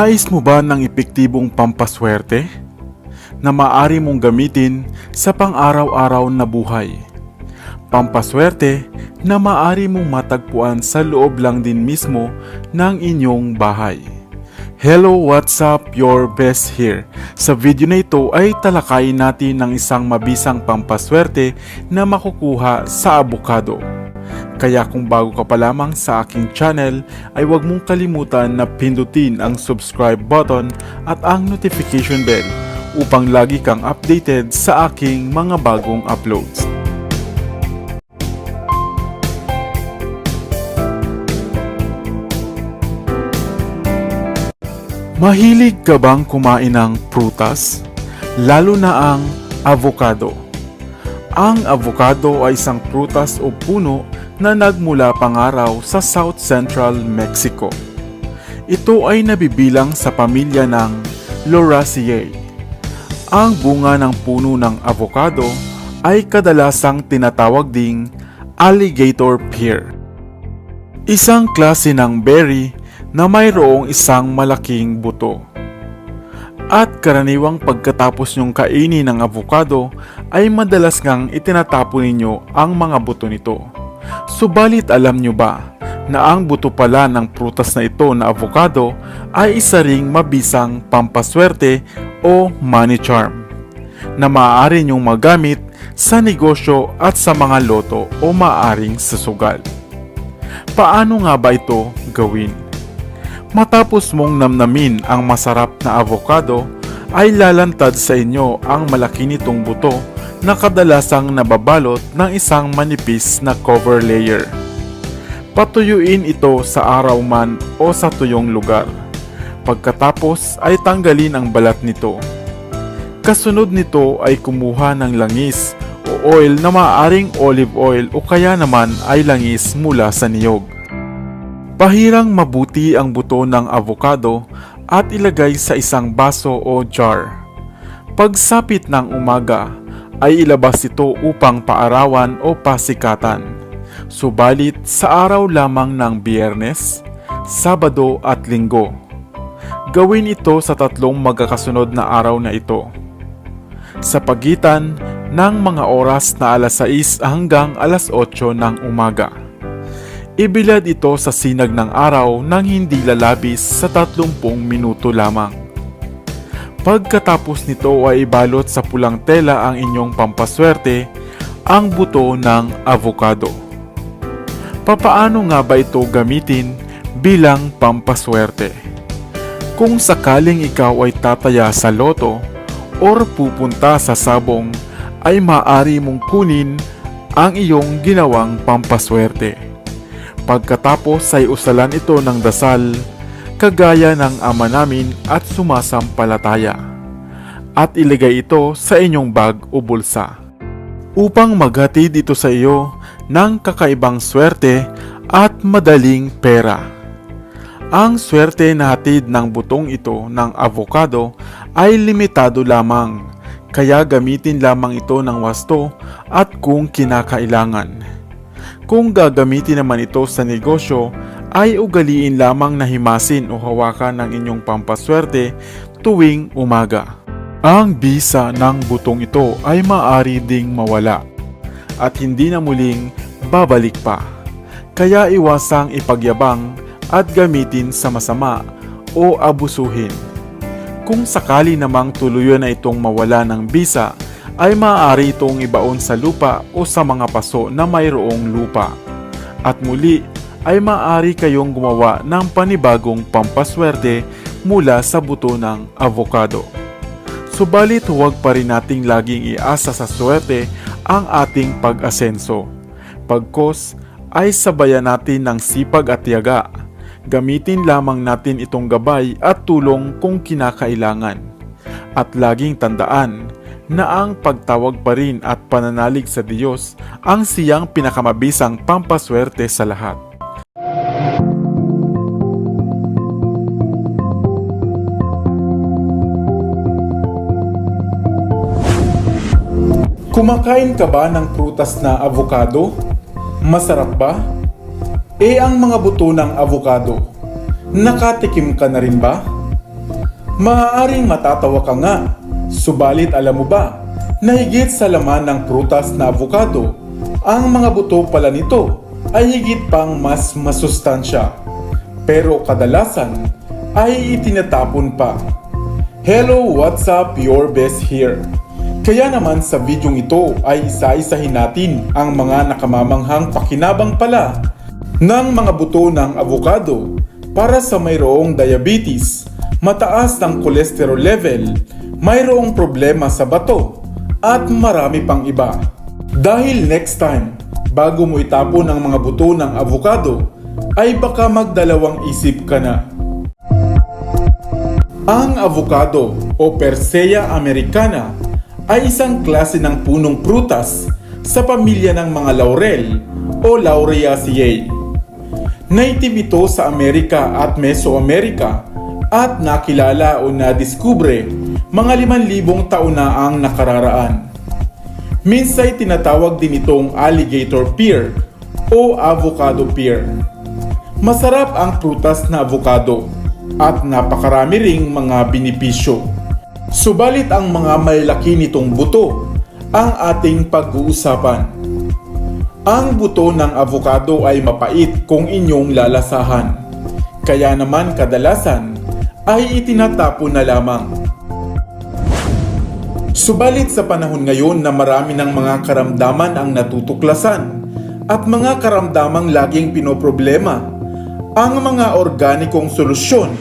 Nais mo ba ng epektibong pampaswerte na maaari mong gamitin sa pang-araw-araw na buhay? Pampaswerte na maaari mong matagpuan sa loob lang din mismo ng inyong bahay. Hello, what's up? Your best here. Sa video na ito ay talakayin natin ng isang mabisang pampaswerte na makukuha sa abukado. Kaya kung bago ka pa lamang sa aking channel ay huwag mong kalimutan na pindutin ang subscribe button at ang notification bell upang lagi kang updated sa aking mga bagong uploads. Mahilig ka bang kumain ng prutas? Lalo na ang avocado. Ang avocado ay isang prutas o puno na nagmula pangaraw sa South Central Mexico. Ito ay nabibilang sa pamilya ng Lauraceae. Ang bunga ng puno ng avocado ay kadalasang tinatawag ding alligator pear. Isang klase ng berry na mayroong isang malaking buto. At karaniwang pagkatapos nyong kainin ng avocado ay madalas ngang itinatapon ninyo ang mga buto nito. Subalit alam nyo ba na ang buto pala ng prutas na ito na avocado ay isa ring mabisang pampaswerte o money charm na maaari nyong magamit sa negosyo at sa mga loto o maaring sa sugal. Paano nga ba ito gawin? Matapos mong namnamin ang masarap na avocado, ay lalantad sa inyo ang malaki nitong buto na kadalasang nababalot ng isang manipis na cover layer. Patuyuin ito sa araw man o sa tuyong lugar. Pagkatapos ay tanggalin ang balat nito. Kasunod nito ay kumuha ng langis o oil na maaaring olive oil o kaya naman ay langis mula sa niyog. Pahirang mabuti ang buto ng avocado at ilagay sa isang baso o jar. Pagsapit ng umaga ay ilabas ito upang paarawan o pasikatan. Subalit sa araw lamang ng biyernes, sabado at linggo. Gawin ito sa tatlong magkakasunod na araw na ito. Sa pagitan ng mga oras na alas 6 hanggang alas 8 ng umaga. Ibilad ito sa sinag ng araw nang hindi lalabis sa 30 minuto lamang. Pagkatapos nito ay ibalot sa pulang tela ang inyong pampaswerte, ang buto ng avocado. Papaano nga ba ito gamitin bilang pampaswerte? Kung sakaling ikaw ay tataya sa loto or pupunta sa sabong, ay maaari mong kunin ang iyong ginawang pampaswerte. Pagkatapos ay usalan ito ng dasal, kagaya ng ama namin at sumasampalataya. At ilagay ito sa inyong bag o bulsa. Upang maghatid ito sa iyo ng kakaibang swerte at madaling pera. Ang swerte na hatid ng butong ito ng avocado ay limitado lamang, kaya gamitin lamang ito ng wasto at kung kinakailangan. Kung gagamitin naman ito sa negosyo, ay ugaliin lamang na himasin o hawakan ng inyong pampaswerte tuwing umaga. Ang bisa ng butong ito ay maaari ding mawala at hindi na muling babalik pa. Kaya iwasang ipagyabang at gamitin sa masama o abusuhin. Kung sakali namang tuluyan na itong mawala ng bisa, ay maaari itong ibaon sa lupa o sa mga paso na mayroong lupa. At muli ay maaari kayong gumawa ng panibagong pampaswerte mula sa buto ng avocado. Subalit huwag pa rin nating laging iasa sa swerte ang ating pag-asenso. Pagkos ay sabayan natin ng sipag at tiyaga. Gamitin lamang natin itong gabay at tulong kung kinakailangan. At laging tandaan na ang pagtawag pa rin at pananalig sa Diyos ang siyang pinakamabisang pampaswerte sa lahat. Kumakain ka ba ng prutas na avocado? Masarap ba? Eh ang mga buto ng avocado, nakatikim ka na rin ba? Maaaring matatawa ka nga, subalit alam mo ba na higit sa laman ng prutas na avocado, ang mga buto pala nito ay higit pang mas masustansya. Pero kadalasan ay itinatapon pa. Hello, what's up? Your best here. Kaya naman sa videong ito ay isa-isahin natin ang mga nakamamanghang pakinabang pala ng mga buto ng avocado para sa mayroong diabetes, mataas ng cholesterol level, mayroong problema sa bato, at marami pang iba. Dahil next time, bago mo itapon ang mga buto ng avocado, ay baka magdalawang isip ka na. Ang avocado o Persea americana ay isang klase ng punong prutas sa pamilya ng mga laurel o Lauriaceae. Native ito sa Amerika at Mesoamerica at nakilala o nadiskubre mga 5,000 taon na ang nakararaan. Minsay tinatawag din itong alligator pear o avocado pear. Masarap ang prutas na avocado at napakarami ring mga benepisyo. Subalit ang mga malalaki nitong buto ang ating pag-uusapan. Ang buto ng avocado ay mapait kung inyong lalasahan. Kaya naman kadalasan ay itinatapon na lamang. Subalit sa panahon ngayon na marami ng mga karamdaman ang natutuklasan at mga karamdamang laging pinoproblema, ang mga organikong solusyon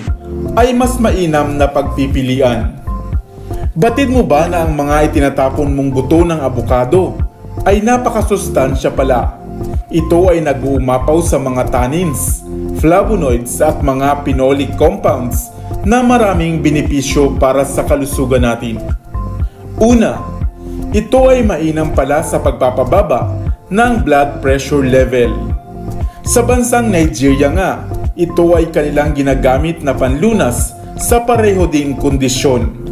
ay mas mainam na pagpipilian. Batid mo ba na ang mga itinatapon mong buto ng abukado ay napakasustansya pala? Ito ay nag-uumapaw sa mga tannins, flavonoids at mga phenolic compounds na maraming benepisyo para sa kalusugan natin. Una, ito ay mainam pala sa pagpapababa ng blood pressure level. Sa bansang Nigeria nga, ito ay kanilang ginagamit na panlunas sa pareho ding kondisyon.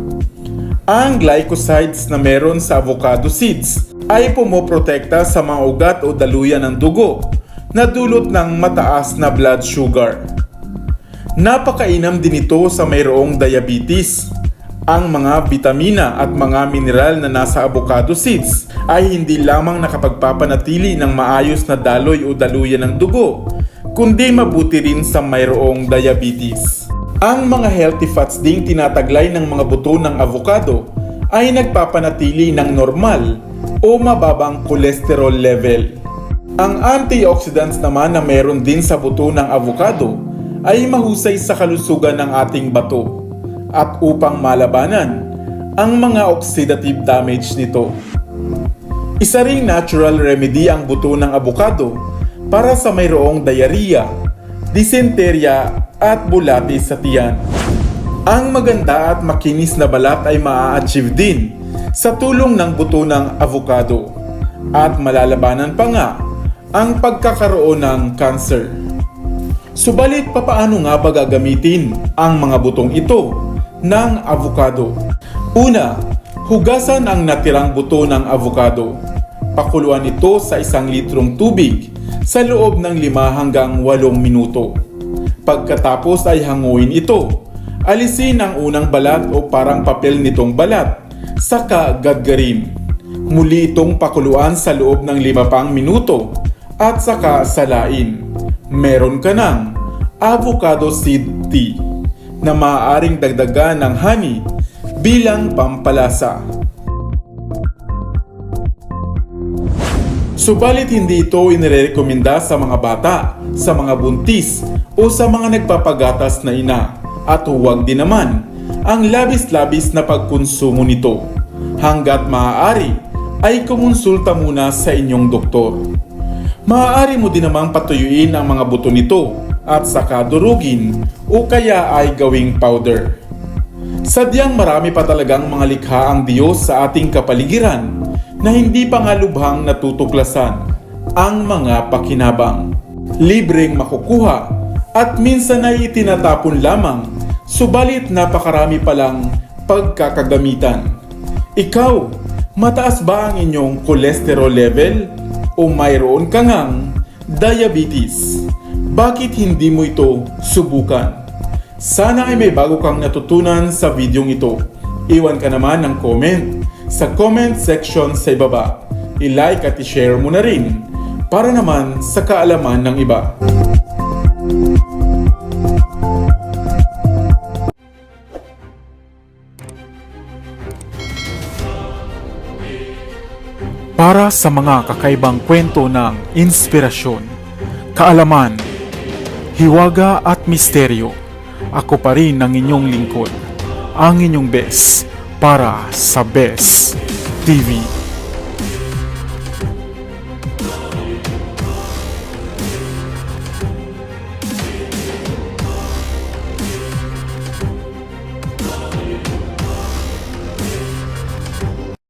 Ang glycosides na meron sa avocado seeds ay pumoprotekta sa mga ugat o daluyan ng dugo na dulot ng mataas na blood sugar. Napakainam din ito sa mayroong diabetes. Ang mga vitamina at mga mineral na nasa avocado seeds ay hindi lamang nakapagpapanatili ng maayos na daloy o daluyan ng dugo, kundi mabuti rin sa mayroong diabetes. Ang mga healthy fats ding tinataglay ng mga buto ng avocado ay nagpapanatili ng normal o mababang cholesterol level. Ang antioxidants naman na meron din sa buto ng avocado ay mahusay sa kalusugan ng ating bato at upang malabanan ang mga oxidative damage nito. Isa ring natural remedy ang buto ng avocado para sa mayroong diarrhea, dysenteria at bulati sa tiyan. Ang maganda at makinis na balat ay maa-achieve din sa tulong ng buto ng avocado at malalabanan pa nga ang pagkakaroon ng cancer. Subalit papaano nga ba gagamitin ang mga butong ito ng avocado? Una, hugasan ang natirang buto ng avocado. Pakuluan ito sa isang litrong tubig sa loob ng 5 hanggang 8 minuto. Pagkatapos ay hanguin ito. Alisin ang unang balat o parang papel nitong balat, saka gagarin. Muli itong pakuluan sa loob ng 5 pang minuto at saka salain. Meron ka ng avocado seed tea na maaaring dagdagan ng honey bilang pampalasa. Subalit hindi ito inirekomenda sa mga bata, sa mga buntis o sa mga nagpapagatas na ina at huwag din naman ang labis-labis na pagkonsumo nito. Hanggat maaari ay kumonsulta muna sa inyong doktor. Maaari mo din namang patuyuin ang mga buto nito at saka durugin o kaya ay gawing powder. Sadyang marami pa talagang mga likha ang Diyos sa ating kapaligiran na hindi pa nga lubhang natutuklasan ang mga pakinabang. Libreng makukuha at minsan ay itinatapon lamang subalit napakarami palang pagkakagamitan. Ikaw, mataas ba ang inyong cholesterol level o mayroon ka ngang diabetes? Bakit hindi mo ito subukan? Sana ay may bago kang natutunan sa videong ito. Iwan ka naman ng comment sa comment section sa ibaba. I-like at i-share mo na rin para naman sa kaalaman ng iba. Para sa mga kakaibang kwento ng inspirasyon, kaalaman, hiwaga at misteryo, ako pa rin ang inyong lingkod, ang inyong best para sa Best TV.